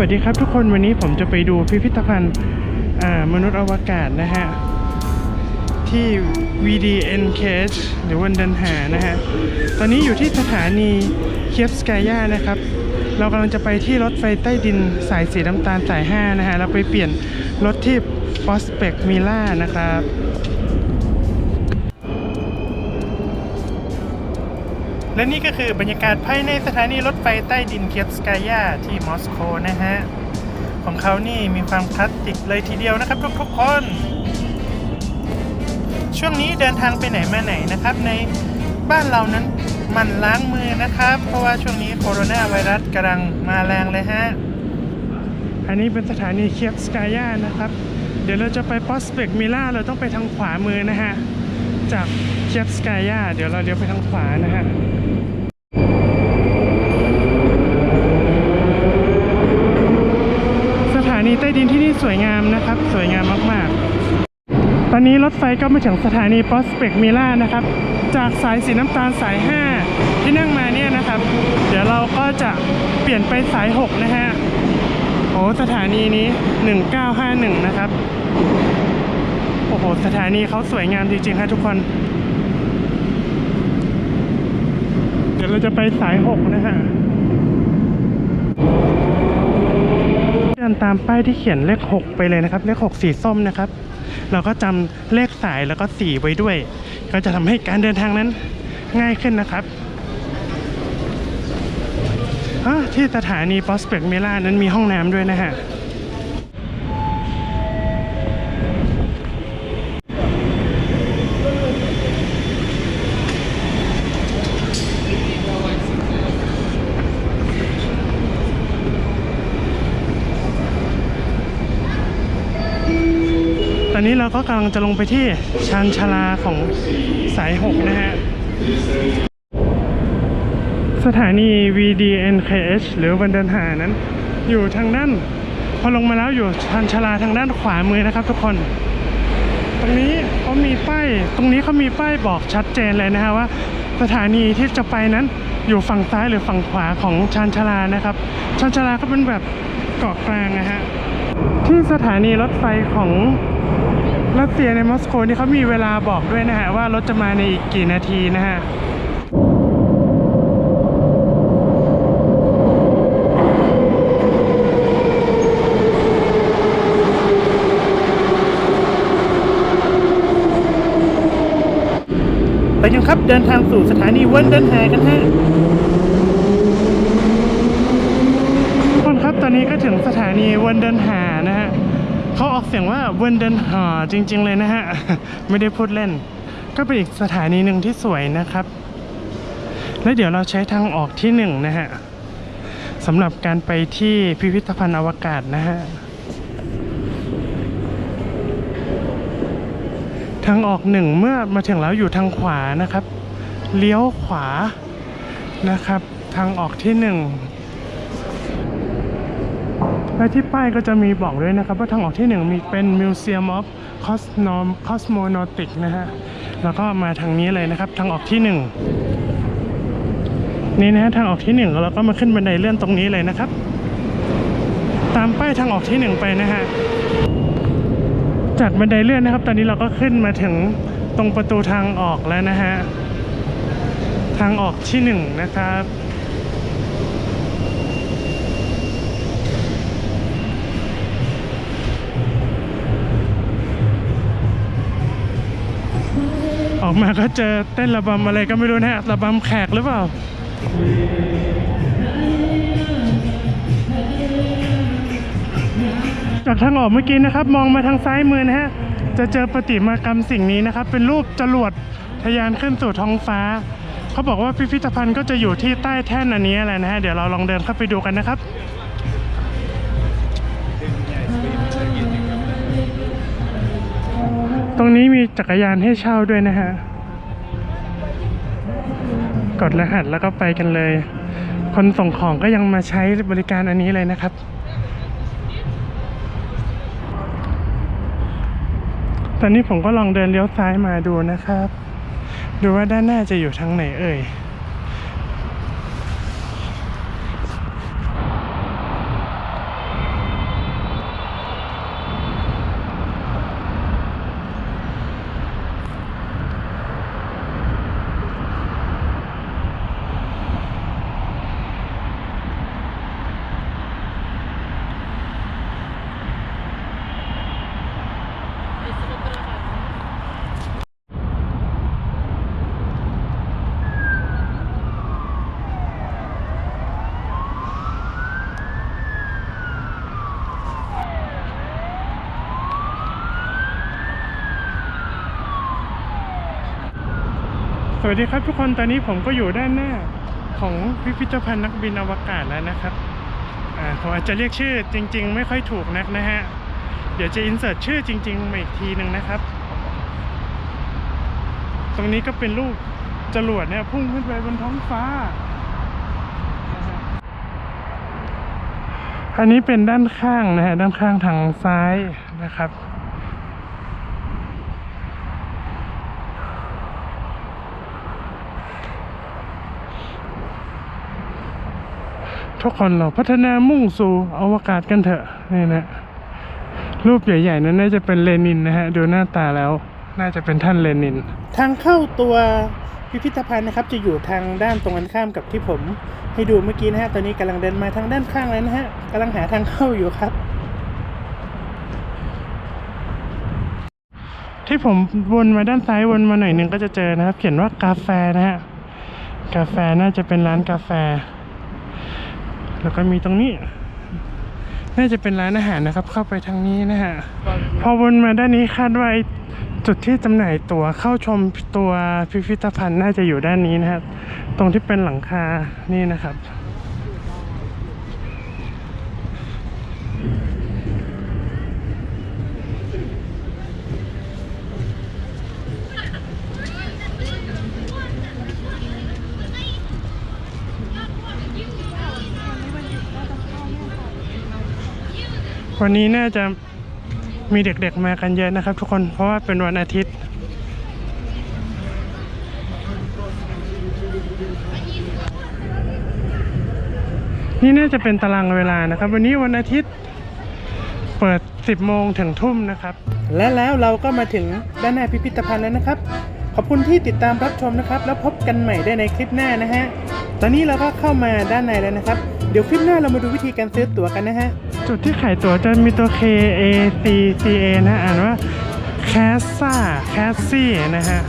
วัสดีครับทุกคนวันนี้ผมจะไปดูพิพิธภัณฑ์มนุษย์อวกาศนะฮะ ที่ VDNKH หรือวันเดินหานะฮะ ตอนนี้อยู่ที่สถานีเคียฟสกายานะครับ เรากำลังจะไปที่รถไฟใต้ดินสายสีน้ำตาลสาย 5 นะฮะ เราไปเปลี่ยนรถที่ Prospect Mila นะครับ และนี่ก็คือบรรยากาศภายในสถานีรถไฟใต้ดินเคียฟสกายาที่มอสโกนะฮะ ของเขานี่มีความคลาสสิกเลยทีเดียวนะครับทุกๆคน ช่วงนี้เดินทางไปไหนมาไหนนะครับ ในบ้านเรานั้นมันล้างมือนะครับ เพราะว่าช่วงนี้โคโรนาไวรัสกำลังมาแรงเลยฮะ อันนี้เป็นสถานีเคียบสกายานะครับ เดี๋ยวเราจะไปปอสเปกมิล่าเราต้องไปทางขวามือนะฮะ จากเคียบสกายาเดี๋ยวเราเลี้ยวไปทางขวานะฮะ สถานี ใต้ดินที่นี่สวยงามนะครับ สวยงามมากๆ ตอนนี้รถไฟก็มาถึงสถานีปอสเปกมิล่านะครับ จากสายสีน้ำตาลสาย 5 ที่นั่งมาเนี่ยนะครับ เดี๋ยวเราก็จะเปลี่ยนไปสาย 6 นะฮะ โอ้สถานีนี้ 1951 นะครับ โอ้โห สถานีเขาสวยงามจริงๆฮะทุกคน เดี๋ยวเราจะไปสาย 6 นะฮะ เดินตามป้ายที่เขียนเลข 6 ไปเลยนะครับ เลข 6 สีส้มนะครับ เราก็จำเลขสายแล้วก็สีไว้ด้วย ก็จะทำให้การเดินทางนั้นง่ายขึ้นนะครับอะที่สถานีปอสเปกเมล่านั้นมีห้องน้ำด้วยนะฮะ อนนี้เราก็กำลังจะลงไปที่ชานชาลาของสาย6นะฮะ สถานี VDNKH หรือวันเดินหานั้น อยู่ทางด้านพอลงมาแล้วอยู่ชานชาลาทางด้านขวามือนะครับทุกคน ตรงนี้เขามีป้ายตรงนี้เขามีป้ายบอกชัดเจนเลยนะฮะว่า สถานีที่จะไปนั้นอยู่ฝั่งซ้ายหรือฝั่งขวาของชานชาลานะครับ ชานชาลาก็เป็นแบบเกาะกลางนะฮะที่สถานีรถไฟของ รัสเซียในมอสโกนี่เขามีเวลาบอกด้วยนะฮะว่ารถจะมาในอีกกี่นาทีนะฮะไปกันครับเดินทางสู่สถานีเวนเดนแฮกันฮะทุกคนครับตอนนี้ก็ถึงสถานีเวนเดนหานะฮะ เขาออกเสียงว่าเวนเดนหาจริง ๆ เลยนะฮะ ไม่ได้พูดเล่น ก็เป็นอีกสถานีหนึ่งที่สวยนะครับ แล้วเดี๋ยวเราใช้ทางออกที่หนึ่งนะฮะสำหรับการไปที่พิพิธภัณฑ์อวกาศนะฮะทางออกหนึ่งเมื่อมาถึงแล้วอยู่ทางขวานะครับ เลี้ยวขวานะครับ ทางออกที่หนึ่ง และที่ป้ายก็จะมีบอกด้วยนะครับ ว่าทางออกที่หนึ่งมีเป็น Museum of Cosmom Cosmonautic นะฮะ แล้วก็มาทางนี้เลยนะครับ ทางออกที่หนึ่งนี่นะฮะทางออกที่หนึ่งแล้วก็มาขึ้นบันไดเลื่อนตรงนี้เลยนะครับ ตามป้ายทางออกที่หนึ่งไปนะฮะ จากบันไดเลื่อนนะครับ ตอนนี้เราก็ขึ้นมาถึงตรงประตูทางออกแล้วนะฮะ ทางออกที่หนึ่งนะครับ ออกมาก็เจอเต้นระบำอะไรก็ไม่รู้นะฮะระบำแขกหรือเปล่าจากทางออกเมื่อกี้นะครับ มองมาทางซ้ายมือนะฮะจะเจอประติมากรรมสิ่งนี้นะครับ เป็นรูปจรวดทะยานขึ้นสู่ท้องฟ้า เขาบอกว่าพิพิธภัณฑ์ก็จะอยู่ที่ใต้แท่นอันนี้แหละนะฮะเดี๋ยวเราลองเดินเข้าไปดูกันนะครับตรงนี้มีจักรยานให้เช่าด้วยนะฮะ กดรหัสแล้วก็ไปกันเลย คนส่งของก็ยังมาใช้บริการอันนี้เลยนะครับ ตอนนี้ผมก็ลองเดินเลี้ยวซ้ายมาดูนะครับ ดูว่าด้านหน้าจะอยู่ทางไหนเอ่ย วัสดีครับทุกคนตอนนี้ผมก็อยู่ด้านหน้าของพิพิธภัณฑ์นักบินอวกาศแล้วนะครับอ่าผมอาจจะเรียกชื่อจริง ๆ ไม่ค่อยถูกนักนะฮะ เดี๋ยวจะอินเสิร์ตชื่อจริงๆมาอีกทีหนึ่งนะครับ ตรงนี้ก็เป็นรูปจรวดเนี่ยพุ่งขึ้นไปบนท้องฟ้า อันนี้เป็นด้านข้างนะฮะด้านข้างทางซ้ายนะครับ ทุกคนเราพัฒนามุ่งสู่อวกาศกันเถอะนี่นะรูปใหญ่ๆนั้นน่าจะเป็นเลนินนะฮะดูหน้าตาแล้ว น่าจะเป็นท่านเลนิน ทางเข้าตัวพิพิธภัณฑ์นะครับ จะอยู่ทางด้านตรงกันข้ามกับที่ผมให้ดูเมื่อกี้นะฮะตอนนี้กำลังเดินมาทางด้านข้างแล้วนะฮะกำลังหาทางเข้าอยู่ครับ ที่ผมวนมาด้านซ้ายวนมาหน่อยหนึงก็จะเจอนะครับ เขียนว่ากาแฟนะฮะกาแฟน่าจะเป็นร้านกาแฟ แล้วก็มีตรงนี้ น่าจะเป็นร้านอาหารนะครับ เข้าไปทางนี้นะฮะ พอวนมาด้านนี้คาดว่าไอ้จุดที่จำหน่ายตั๋วเข้าชมตัวพิพิธภัณฑ์น่าจะอยู่ด้านนี้นะครับ ตรงที่เป็นหลังคานี่นะครับ วันนี้น่าจะมีเด็กๆมากันเยอะนะครับ ทุกคนเพราะว่าเป็นวันอาทิตย์ นี่น่าจะเป็นตารางเวลานะครับ วันนี้วันอาทิตย์เปิด 10 โมงถึงทุ่มนะครับ และแล้วเราก็มาถึงด้านหน้าพิพิธภัณฑ์แล้วนะครับ ขอบคุณที่ติดตามรับชมนะครับ แล้วพบกันใหม่ได้ในคลิปหน้านะฮะตอนนี้เราก็เข้ามาด้านในแล้วนะครับ เดี๋ยวคลิปหน้าเรามาดูวิธีการซื้อตั๋วกันนะฮะ จุดที่ขายตั๋วจะมีตัว K A C C A นะ อ่านว่า c a s s a c a s s i นะฮะ